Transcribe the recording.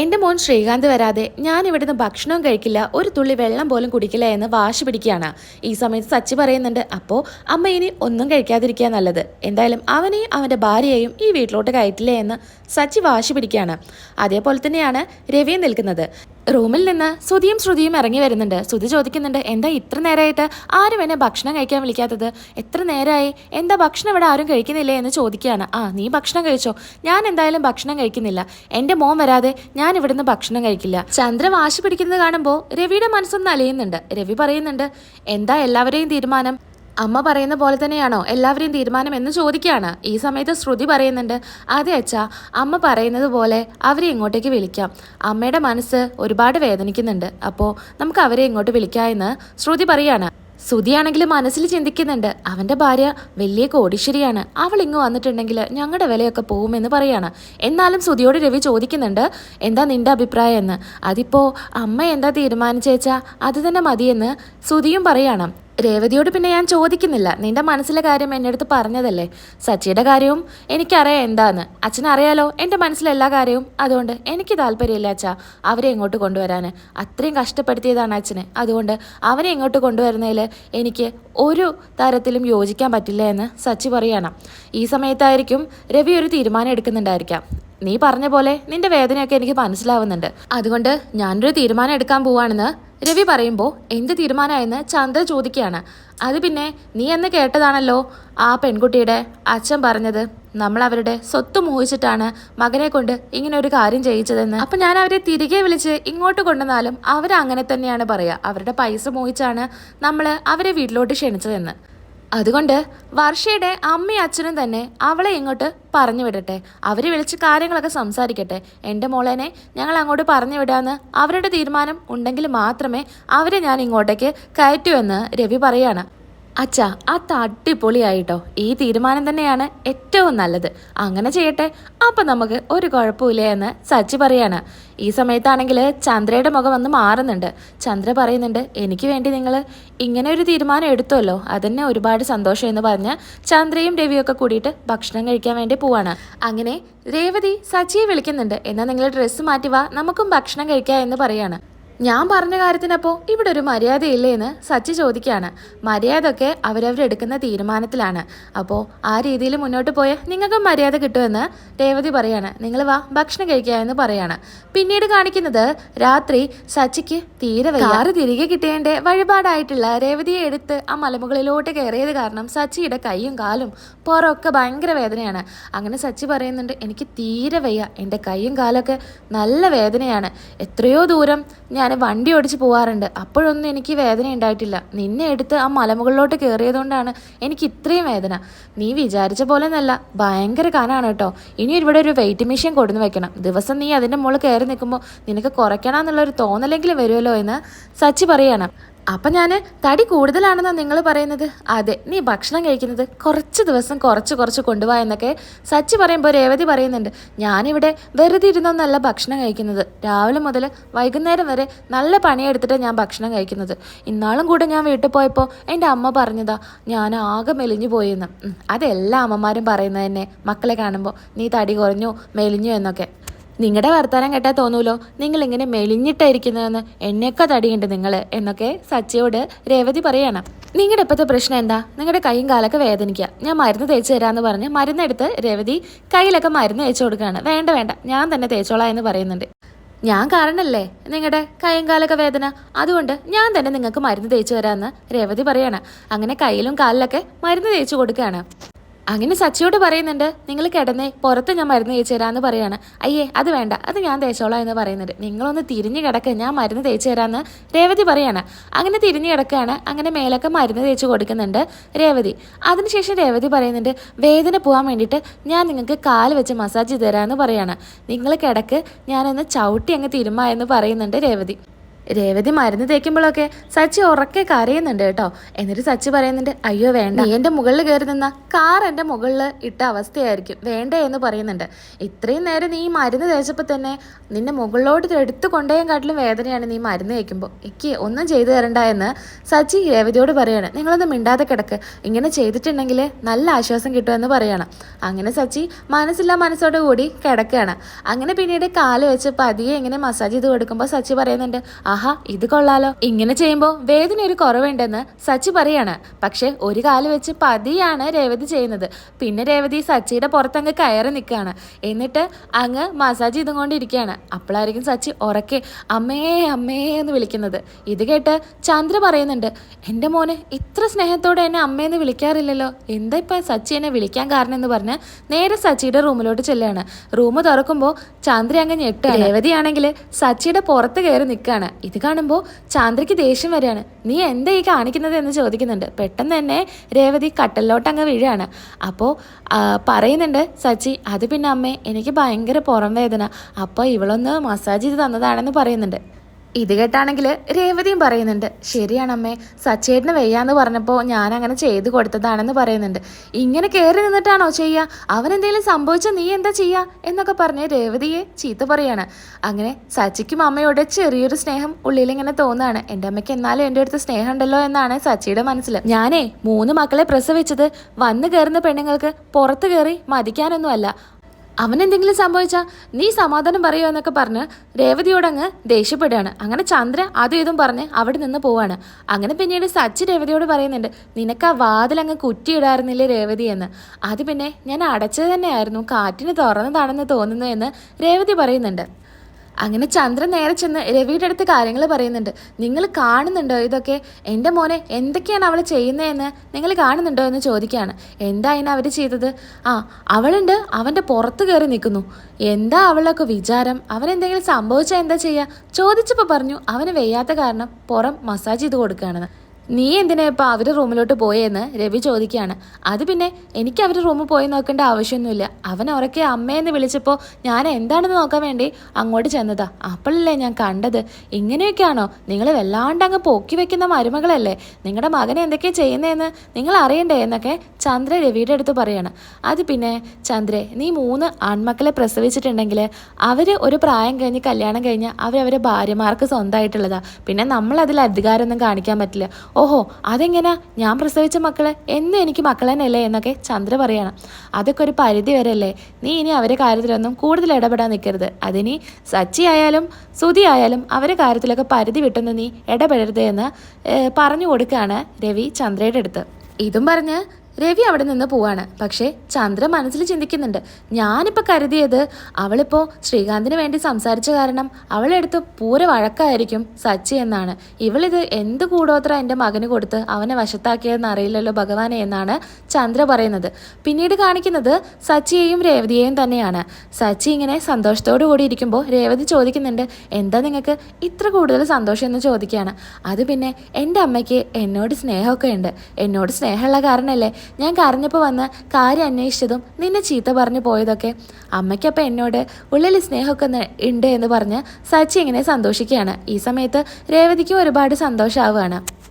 എന്റെ മോൻ ശ്രീകാന്ത് വരാതെ ഞാൻ ഇവിടുന്ന് ഭക്ഷണവും കഴിക്കില്ല ഒരു തുള്ളി വെള്ളം പോലും കുടിക്കില്ല എന്ന് വാശി പിടിക്കുകയാണ്. ഈ സമയത്ത് സച്ചി പറയുന്നുണ്ട് അപ്പോൾ അമ്മ ഇനി ഒന്നും കഴിക്കാതിരിക്കുക നല്ലത്. എന്തായാലും അവനെയും അവന്റെ ഭാര്യയെയും ഈ വീട്ടിലോട്ട് കയറ്റില്ല? എന്ന് സച്ചി വാശി പിടിക്കുകയാണ്. അതേപോലെ തന്നെയാണ് രവിയും നിൽക്കുന്നത്. റൂമിൽ നിന്ന് ശ്രുതിയും ശ്രുതിയും ഇറങ്ങി വരുന്നുണ്ട്. ശ്രുതി ചോദിക്കുന്നുണ്ട് എന്താ ഇത്ര നേരമായിട്ട് ആരും എന്നെ ഭക്ഷണം കഴിക്കാൻ വിളിക്കാത്തത്? എത്ര നേരമായി എന്താ ഭക്ഷണം ഇവിടെ ആരും കഴിക്കുന്നില്ലേ? എന്ന് ചോദിക്കുകയാണ്. ആ നീ ഭക്ഷണം കഴിച്ചോ? ഞാൻ എന്തായാലും ഭക്ഷണം കഴിക്കുന്നില്ല. എന്റെ മോൻ വരാതെ ഞാൻ ഇവിടുന്ന് ഭക്ഷണം കഴിക്കില്ല. ചന്ദ്ര വാശി പിടിക്കുന്നത് കാണുമ്പോൾ രവിയുടെ മനസ്സൊന്ന് അലയുന്നുണ്ട്. രവി പറയുന്നുണ്ട് എന്താ എല്ലാവരെയും തീരുമാനം? അമ്മ പറയുന്ന പോലെ തന്നെയാണോ? എല്ലാവരെയും തീരുമാനം എന്ന് ചോദിക്കുകയാണ്. ഈ സമയത്ത് ശ്രുതി പറയുന്നുണ്ട് അതെ അച്ഛാ അമ്മ പറയുന്നത് പോലെ അവരെ ഇങ്ങോട്ടേക്ക് വിളിക്കാം. അമ്മയുടെ മനസ്സ് ഒരുപാട് വേദനിക്കുന്നുണ്ട്. അപ്പോൾ നമുക്ക് അവരെ ഇങ്ങോട്ട് വിളിക്കാം എന്ന് ശ്രുതി പറയാണ്. സുതിയാണെങ്കിൽ മനസ്സിൽ ചിന്തിക്കുന്നുണ്ട് അവന്റെ ഭാര്യ വലിയ കോടീശ്വരിയാണ്. അവൾ ഇങ്ങ് വന്നിട്ടുണ്ടെങ്കിൽ ഞങ്ങളുടെ വിലയൊക്കെ പോകുമെന്ന് പറയാണ്. എന്നാലും സുതിയോട് രവി ചോദിക്കുന്നുണ്ട് എന്താ നിന്റെ അഭിപ്രായം എന്ന്? അതിപ്പോ അമ്മ എന്താ തീരുമാനിച്ചേച്ചാ? അത് തന്നെ മതിയെന്ന് ശ്രുതിയും പറയാണ്. രേവതിയോട് പിന്നെ ഞാൻ ചോദിക്കുന്നില്ല. നിന്റെ മനസ്സിലെ കാര്യം എന്റെ അടുത്ത് പറഞ്ഞതല്ലേ? സച്ചിയുടെ കാര്യവും എനിക്കറിയാം എന്താന്ന്. അച്ഛനറിയാലോ എന്റെ മനസ്സിലെ എല്ലാ കാര്യവും. അതുകൊണ്ട് എനിക്ക് താല്പര്യമില്ല അച്ഛാ അവരെ ഇങ്ങോട്ട് കൊണ്ടുവരാൻ അത്രയും കഷ്ടപ്പെടുത്തിയതാണ് അച്ഛന്. അതുകൊണ്ട് അവനെ ഇങ്ങോട്ട് കൊണ്ടുവരുന്നതിൽ എനിക്ക് ഒരു തരത്തിലും യോജിക്കാൻ പറ്റില്ല എന്ന് സച്ചി പറയണം. ഈ സമയത്തായിരിക്കും രവി ഒരു തീരുമാനം എടുക്കുന്നുണ്ടായിരിക്കാം. നീ പറഞ്ഞ പോലെ നിന്റെ വേദനയൊക്കെ എനിക്ക് മനസ്സിലാവുന്നുണ്ട്. അതുകൊണ്ട് ഞാനൊരു തീരുമാനം എടുക്കാൻ പോവാണെന്ന് രവി പറയുമ്പോൾ എന്ത് തീരുമാനമായെന്ന് ചന്ദ്ര ചോദിക്കുകയാണ്. അത് പിന്നെ നീ എന്ന് കേട്ടതാണല്ലോ ആ പെൺകുട്ടിയുടെ അച്ഛൻ പറഞ്ഞത്. നമ്മൾ അവരുടെ സ്വത്ത് മോഹിച്ചിട്ടാണ് മകനെ കൊണ്ട് ഇങ്ങനെ ഒരു കാര്യം ചെയ്യിച്ചതെന്ന്. അപ്പൊ ഞാൻ അവരെ തിരികെ വിളിച്ച് ഇങ്ങോട്ട് കൊണ്ടുവന്നാലും അവർ അങ്ങനെ തന്നെയാണ് പറയുക. അവരുടെ പൈസ മോഹിച്ചാണ് നമ്മൾ അവരെ വീട്ടിലോട്ട് ക്ഷണിച്ചതെന്ന്. അതുകൊണ്ട് വർഷയുടെ അമ്മയും അച്ഛനും തന്നെ അവളെ ഇങ്ങോട്ട് പറഞ്ഞു വിടട്ടെ. അവർ വിളിച്ച് കാര്യങ്ങളൊക്കെ സംസാരിക്കട്ടെ. എന്റെ മോളേനെ ഞങ്ങൾ അങ്ങോട്ട് പറഞ്ഞു വിടാമെന്ന് അവരുടെ തീരുമാനം ഉണ്ടെങ്കിൽ മാത്രമേ അവരെ ഞാൻ ഇങ്ങോട്ടേക്ക് കയറ്റൂ എന്ന് രവി പറയാണ്. അച്ഛാ അത് അടിപൊളിയായിട്ടോ ഈ തീരുമാനം തന്നെയാണ് ഏറ്റവും നല്ലത്. അങ്ങനെ ചെയ്യട്ടെ. അപ്പം നമുക്ക് ഒരു കുഴപ്പമില്ല എന്ന് സച്ചി പറയാണ്. ഈ സമയത്താണെങ്കിൽ ചന്ദ്രയുടെ മുഖം വന്ന് മാറുന്നുണ്ട്. ചന്ദ്ര പറയുന്നുണ്ട് എനിക്ക് വേണ്ടി നിങ്ങൾ ഇങ്ങനെ ഒരു തീരുമാനം എടുത്തല്ലോ. അതന്നെ ഒരുപാട് സന്തോഷം എന്ന് പറഞ്ഞ് ചന്ദ്രയും രവിയൊക്കെ കൂടിയിട്ട് ഭക്ഷണം കഴിക്കാൻ വേണ്ടി പോവാണ്. അങ്ങനെ രേവതി സച്ചിയെ വിളിക്കുന്നുണ്ട്. എന്നാൽ നിങ്ങൾ ഡ്രസ്സ് മാറ്റി വാ. നമുക്കും ഭക്ഷണം കഴിക്കാം എന്ന് പറയാണ്. ഞാൻ പറഞ്ഞ കാര്യത്തിനപ്പോൾ ഇവിടെ ഒരു മര്യാദയില്ലേ എന്ന് സച്ചി ചോദിക്കുകയാണ് മര്യാദ ഒക്കെ അവരവരെടുക്കുന്ന തീരുമാനത്തിലാണ്. അപ്പോൾ ആ രീതിയിൽ മുന്നോട്ട് പോയാൽ നിങ്ങൾക്കും മര്യാദ കിട്ടുമെന്ന് രേവതി പറയാണ്. നിങ്ങൾ വാ ഭക്ഷണം കഴിക്കുക എന്ന് പറയാണ്. പിന്നീട് കാണിക്കുന്നത് രാത്രി സച്ചിക്ക് തീരെ കാറ് തിരികെ കിട്ടേണ്ട വഴിപാടായിട്ടുള്ള രേവതിയെ എടുത്ത് ആ മലമുകളിലോട്ട് കയറിയത് കാരണം സച്ചിയുടെ കൈയും കാലും പുറമൊക്കെ ഭയങ്കര വേദനയാണ്. അങ്ങനെ സച്ചി പറയുന്നുണ്ട് എനിക്ക് തീരെ വയ്യ. എന്റെ കൈയും കാലൊക്കെ നല്ല വേദനയാണ്. എത്രയോ ദൂരം ഞാൻ വണ്ടി ഓടിച്ച് പോകാറുണ്ട് അപ്പോഴൊന്നും എനിക്ക് വേദന ഉണ്ടായിട്ടില്ല. നിന്നെ എടുത്ത് ആ മലമുകളിലോട്ട് കയറിയതുകൊണ്ടാണ് എനിക്ക് ഇത്രയും വേദന. നീ വിചാരിച്ച പോലെ എന്നല്ല ഭയങ്കര കനാണ് കേട്ടോ. ഇനി ഇവിടെ ഒരു വെയിറ്റ് മെഷീൻ കൊടുന്ന് വെക്കണം. ദിവസം നീ അതിന്റെ മുകളിൽ കയറി നിൽക്കുമ്പോൾ നിനക്ക് കുറയ്ക്കണമെന്നുള്ളൊരു തോന്നലെങ്കിലും വരുമല്ലോ എന്ന് സച്ചി പറയാണ്. അപ്പം ഞാൻ തടി കൂടുതലാണെന്നാണ് നിങ്ങൾ പറയുന്നത്? അതെ നീ ഭക്ഷണം കഴിക്കുന്നത് കുറച്ച് ദിവസം കുറച്ച് കുറച്ച് കൊണ്ടുപോവാ എന്നൊക്കെ സച്ചി പറയുമ്പോൾ രേവതി പറയുന്നുണ്ട്. ഞാനിവിടെ വെറുതെ ഇരുന്നൊന്നല്ല ഭക്ഷണം കഴിക്കുന്നത്. രാവിലെ മുതൽ വൈകുന്നേരം വരെ നല്ല പണിയെടുത്തിട്ട് ഞാൻ ഭക്ഷണം കഴിക്കുന്നത്. ഇന്നാളും കൂടെ ഞാൻ വീട്ടിൽ പോയപ്പോൾ എന്റെ അമ്മ പറഞ്ഞതാ ഞാൻ ആകെ മെലിഞ്ഞു പോയെന്ന്. അതെല്ലാ അമ്മമാരും പറയുന്നത് തന്നെ. മക്കളെ കാണുമ്പോൾ നീ തടി കുറഞ്ഞു മെലിഞ്ഞു എന്നൊക്കെ. നിങ്ങളുടെ വർത്തമാനം കേട്ടാൽ തോന്നൂലോ? നിങ്ങൾ ഇങ്ങനെ മെലിഞ്ഞിട്ടായിരിക്കുന്നതെന്ന് എന്നെയൊക്കെ തടിയുണ്ട് നിങ്ങൾ എന്നൊക്കെ സച്ചിയോട് രേവതി പറയാണ്. നിങ്ങളുടെ ഇപ്പോഴത്തെ പ്രശ്നം എന്താ? നിങ്ങളുടെ കൈയും കാലൊക്കെ വേദനിക്കുക ഞാൻ മരുന്ന് തേച്ച് തരാമെന്ന് പറഞ്ഞ് മരുന്നെടുത്ത് രേവതി കയ്യിലൊക്കെ മരുന്ന് തേച്ച് കൊടുക്കുകയാണ് വേണ്ട വേണ്ട. ഞാൻ തന്നെ തേച്ചോളാം എന്ന് പറയുന്നുണ്ട്. ഞാൻ കാരണല്ലേ നിങ്ങളുടെ കൈയും കാലൊക്കെ വേദന? അതുകൊണ്ട് ഞാൻ തന്നെ നിങ്ങൾക്ക് മരുന്ന് തേച്ച് തരാമെന്ന് രേവതി പറയാണ്. അങ്ങനെ കയ്യിലും കാലിലൊക്കെ മരുന്ന് തേച്ച് കൊടുക്കുകയാണ് അങ്ങനെ സച്ചിയോട് പറയുന്നുണ്ട് നിങ്ങൾ കിടന്നേ പുറത്ത് ഞാൻ മരുന്ന് തേച്ച് തരാമെന്ന് പറയാണ്. അയ്യേ അത് വേണ്ട അത് ഞാൻ തേച്ചോളാം എന്ന് പറയുന്നുണ്ട്. നിങ്ങളൊന്ന് തിരിഞ്ഞു കിടക്ക് ഞാൻ മരുന്ന് തേച്ച് തരാമെന്ന് രേവതി പറയാണ്. അങ്ങനെ തിരിഞ്ഞു കിടക്കുകയാണ് അങ്ങനെ മേലൊക്കെ മരുന്ന് തേച്ച് കൊടുക്കുന്നുണ്ട് രേവതി. അതിനുശേഷം രേവതി പറയുന്നുണ്ട് വേദന പോകാൻ വേണ്ടിയിട്ട് ഞാൻ നിങ്ങൾക്ക് കാൽ വെച്ച് മസാജ് ചെയ്ത് തരാമെന്ന് പറയാണ്. നിങ്ങൾ കിടക്ക് ഞാനൊന്ന് ചവിട്ടി അങ്ങ് തിരുമ്മ എന്ന് പറയുന്നുണ്ട് രേവതി. രേവതി മരുന്ന് തേക്കുമ്പോഴൊക്കെ സച്ചി ഉറക്കെ കരയുന്നുണ്ട് കേട്ടോ. എന്നിട്ട് സച്ചി പറയുന്നുണ്ട് അയ്യോ വേണ്ട. നീ എന്റെ മുകളിൽ കയറി നിന്ന കാർ എന്റെ മുകളിൽ ഇട്ട അവസ്ഥയായിരിക്കും. വേണ്ട എന്ന് പറയുന്നുണ്ട്. ഇത്രയും നേരം നീ മരുന്ന് തേച്ചപ്പോൾ തന്നെ നിന്നെ മുകളിലോട്ട് എടുത്തു കൊണ്ടുപോയാൻ കാട്ടിലും വേദനയാണ് നീ മരുന്ന് തേക്കുമ്പോൾ. എനിക്ക് ഒന്നും ചെയ്തു തരണ്ട എന്ന് സച്ചി രേവതിയോട് പറയാണ്. നിങ്ങളൊന്നും മിണ്ടാതെ കിടക്ക്. ഇങ്ങനെ ചെയ്തിട്ടുണ്ടെങ്കിൽ നല്ല ആശ്വാസം കിട്ടുമെന്ന് പറയണം. അങ്ങനെ സച്ചി മനസ്സില്ലാ മനസ്സോട് കൂടി കിടക്കുകയാണ്. അങ്ങനെ പിന്നീട് കാൽ വെച്ച് പതിയെ ഇങ്ങനെ മസാജ് ചെയ്ത് കൊടുക്കുമ്പോൾ സച്ചി പറയുന്നുണ്ട് ആഹാ ഇത് കൊള്ളാലോ. ഇങ്ങനെ ചെയ്യുമ്പോൾ വേദന ഒരു കുറവുണ്ടെന്ന് സച്ചി പറയാണ്. പക്ഷെ ഒരു കാൽ വെച്ച് പതിയാണ് രേവതി ചെയ്യുന്നത്. പിന്നെ രേവതി സച്ചിയുടെ പുറത്തങ്ങ് കയറി നിൽക്കുകയാണ് എന്നിട്ട് അങ്ങ് മസാജ് ചെയ്തും കൊണ്ടിരിക്കുകയാണ് അപ്പോഴായിരിക്കും സച്ചി ഉറക്കെ അമ്മേ അമ്മേ എന്ന് വിളിക്കുന്നത്. ഇത് കേട്ട് ചന്ദ്ര പറയുന്നുണ്ട് എന്റെ മോന് ഇത്ര സ്നേഹത്തോടെ എന്നെ അമ്മയെന്ന് വിളിക്കാറില്ലല്ലോ. എന്താ ഇപ്പം സച്ചി എന്നെ വിളിക്കാൻ കാരണം എന്ന് പറഞ്ഞ് നേരെ സച്ചിയുടെ റൂമിലോട്ട് ചെല്ലുകയാണ് റൂം തുറക്കുമ്പോൾ ചന്ദ്ര അങ്ങ് ഞെട്ട് രേവതിയാണെങ്കിൽ സച്ചിയുടെ പുറത്ത് കയറി നിൽക്കുകയാണ് ഇത് കാണുമ്പോൾ ചാന്ദ്രയ്ക്ക് ദേഷ്യം വരികയാണ്. നീ എന്താ ഈ കാണിക്കുന്നത്? എന്ന് ചോദിക്കുന്നുണ്ട്. പെട്ടെന്ന് തന്നെ രേവതി കട്ടലിലോട്ട് അങ്ങ് വീഴുകയാണ് അപ്പോൾ പറയുന്നുണ്ട് സച്ചി അത് പിന്നെ അമ്മേ എനിക്ക് ഭയങ്കര പുറം വേദന. അപ്പോൾ ഇവളൊന്ന് മസാജ് ചെയ്ത് തന്നതാണെന്ന് പറയുന്നുണ്ട്. ഇത് കേട്ടാണെങ്കിൽ രേവതിയും പറയുന്നുണ്ട് ശരിയാണമ്മേ സച്ചേട്ടന് വയ്യാന്ന് പറഞ്ഞപ്പോൾ ഞാൻ അങ്ങനെ ചെയ്തു കൊടുത്തതാണെന്ന് പറയുന്നുണ്ട്. ഇങ്ങനെ കയറി നിന്നിട്ടാണോ ചെയ്യുക അവനെന്തെങ്കിലും സംഭവിച്ചാൽ നീ എന്താ ചെയ്യുക എന്നൊക്കെ പറഞ്ഞ് രേവതിയെ ചീത്ത പറയാണ്. അങ്ങനെ സച്ചിക്കും അമ്മയോട് ചെറിയൊരു സ്നേഹം ഉള്ളിലിങ്ങനെ തോന്നുകയാണ് എന്റെ അമ്മയ്ക്ക് എന്നാലും എന്റെ അടുത്ത് സ്നേഹം ഉണ്ടല്ലോ എന്നാണ് സച്ചിയുടെ മനസ്സിൽ ഞാനേ മൂന്ന് മക്കളെ പ്രസവിച്ചത് വന്നു കയറുന്ന പെണ്ണുങ്ങൾക്ക് പുറത്ത് കയറി മതിക്കാനൊന്നുമല്ല. അവൻ എന്തെങ്കിലും സംഭവിച്ചാൽ നീ സമാധാനം പറയുമോ എന്നൊക്കെ പറഞ്ഞ് രേവതിയോടങ്ങ് ദേഷ്യപ്പെടുകയാണ്. അങ്ങനെ ചന്ദ്ര അതും ഇതും പറഞ്ഞ് അവിടെ നിന്ന് പോവാണ്. അങ്ങനെ പിന്നീട് സച്ചി രേവതിയോട് പറയുന്നുണ്ട് നിനക്ക് ആ വാതിലങ്ങ് കുറ്റിയിടായിരുന്നില്ലേ രേവതി എന്ന്? അത് പിന്നെ ഞാൻ അടച്ചത് തന്നെയായിരുന്നു കാറ്റിന് തുറന്നതാണെന്ന് തോന്നുന്നു എന്ന് രേവതി പറയുന്നുണ്ട്. അങ്ങനെ ചന്ദ്രൻ നേരെ ചെന്ന് രവിയുടെ അടുത്ത് കാര്യങ്ങൾ പറയുന്നുണ്ട്. നിങ്ങൾ കാണുന്നുണ്ടോ ഇതൊക്കെ? എന്റെ മോനെ എന്തൊക്കെയാണ് അവൾ ചെയ്യുന്നതെന്ന് നിങ്ങൾ കാണുന്നുണ്ടോ എന്ന് ചോദിക്കുകയാണ്. എന്താ അതിന് അവർ ചെയ്തത്? ആ അവളുണ്ട്. അവന്റെ പുറത്ത് കയറി നിൽക്കുന്നു. എന്താ അവളൊക്കെ വിചാരം? അവനെന്തെങ്കിലും സംഭവിച്ചാൽ എന്താ ചെയ്യുക? ചോദിച്ചപ്പോൾ പറഞ്ഞു അവന് വയ്യാത്ത കാരണം പുറം മസാജ് ചെയ്ത് കൊടുക്കുകയാണെന്ന് നീ എന്തിനാ ഇപ്പൊ അവരുടെ റൂമിലോട്ട് പോയെന്ന് രവി ചോദിക്കുകയാണ്. അത് പിന്നെ എനിക്ക് അവരുടെ റൂമിൽ പോയി നോക്കേണ്ട ആവശ്യമൊന്നുമില്ല. അവൻ ഉറക്കെ അമ്മയെന്ന് വിളിച്ചപ്പോൾ ഞാൻ എന്താണെന്ന് നോക്കാൻ വേണ്ടി അങ്ങോട്ട് ചെന്നതാ. അപ്പോഴല്ലേ ഞാൻ കണ്ടത്. ഇങ്ങനെയൊക്കെയാണോ? നിങ്ങൾ വല്ലാണ്ട് അങ്ങ് പൊക്കി വെക്കുന്ന മരുമകളല്ലേ? നിങ്ങളുടെ മകനെ എന്തൊക്കെയാണ് ചെയ്യുന്നതെന്ന് നിങ്ങൾ അറിയണ്ടേ എന്നൊക്കെ ചന്ദ്ര രവിയുടെ അടുത്ത് പറയാണ്. അത് പിന്നെ ചന്ദ്രെ നീ മൂന്ന് ആൺമക്കളെ പ്രസവിച്ചിട്ടുണ്ടെങ്കിൽ അവർ ഒരു പ്രായം കഴിഞ്ഞ് കല്യാണം കഴിഞ്ഞ് അവരവരെ ഭാര്യമാർക്ക് സ്വന്തമായിട്ടുള്ളതാ. പിന്നെ നമ്മളതിൽ അധികാരമൊന്നും കാണിക്കാൻ പറ്റില്ല. ഓഹോ അതെങ്ങനെയാ ഞാൻ പ്രസവിച്ച മക്കൾ എന്നും എനിക്ക് മക്കളെന്നല്ലേ എന്നൊക്കെ ചന്ദ്ര പറയണം. അതൊക്കെ ഒരു പരിധി വരെയല്ലേ? നീ ഇനി അവരെ കാര്യത്തിലൊന്നും കൂടുതൽ ഇടപെടാൻ നിൽക്കരുത്. അതിനി സച്ചി ആയാലും സുതി ആയാലും അവരെ കാര്യത്തിലൊക്കെ പരിധി വിട്ടൊന്ന് നീ ഇടപെടരുത് എന്ന് പറഞ്ഞു കൊടുക്കുകയാണ് രവി ചന്ദ്രയുടെ അടുത്ത്. ഇതും പറഞ്ഞ് രവി അവിടെ നിന്ന് പോവാണ്. പക്ഷേ ചന്ദ്ര മനസ്സിൽ ചിന്തിക്കുന്നുണ്ട്. ഞാനിപ്പോൾ കരുതിയത് അവളിപ്പോൾ ശ്രീകാന്തിന് വേണ്ടി സംസാരിച്ച കാരണം അവളെടുത്ത് പൂര വഴക്കായിരിക്കും സച്ചി എന്നാണ്. ഇവളിത് എന്ത് കൂടോത്ര എന്റെ മകന് കൊടുത്ത് അവനെ വശത്താക്കിയതെന്ന് അറിയില്ലല്ലോ ഭഗവാനെ എന്നാണ് ചന്ദ്ര പറയുന്നത്. പിന്നീട് കാണിക്കുന്നത് സച്ചിയെയും രേവതിയെയും തന്നെയാണ്. സച്ചി ഇങ്ങനെ സന്തോഷത്തോടു കൂടി ഇരിക്കുമ്പോൾ രേവതി ചോദിക്കുന്നുണ്ട് എന്താ നിങ്ങൾക്ക് ഇത്ര കൂടുതൽ സന്തോഷം എന്ന് ചോദിക്കുകയാണ് അത് പിന്നെ എന്റെ അമ്മയ്ക്ക് എന്നോട് സ്നേഹമൊക്കെ ഉണ്ട്. എന്നോട് സ്നേഹമുള്ള കാരണമല്ലേ ഞാൻ കരഞ്ഞപ്പോൾ വന്ന് കാര്യം അന്വേഷിച്ചതും നിന്നെ ചീത്ത പറഞ്ഞു പോയതൊക്കെ. അമ്മയ്ക്കപ്പം എന്നോട് ഉള്ളിൽ സ്നേഹമൊക്കെ ഉണ്ട് എന്ന് പറഞ്ഞ് സച്ചി ഇങ്ങനെ സന്തോഷിക്കുകയാണ്. ഈ സമയത്ത് രേവതിക്കും ഒരുപാട് സന്തോഷമാവുകയാണ്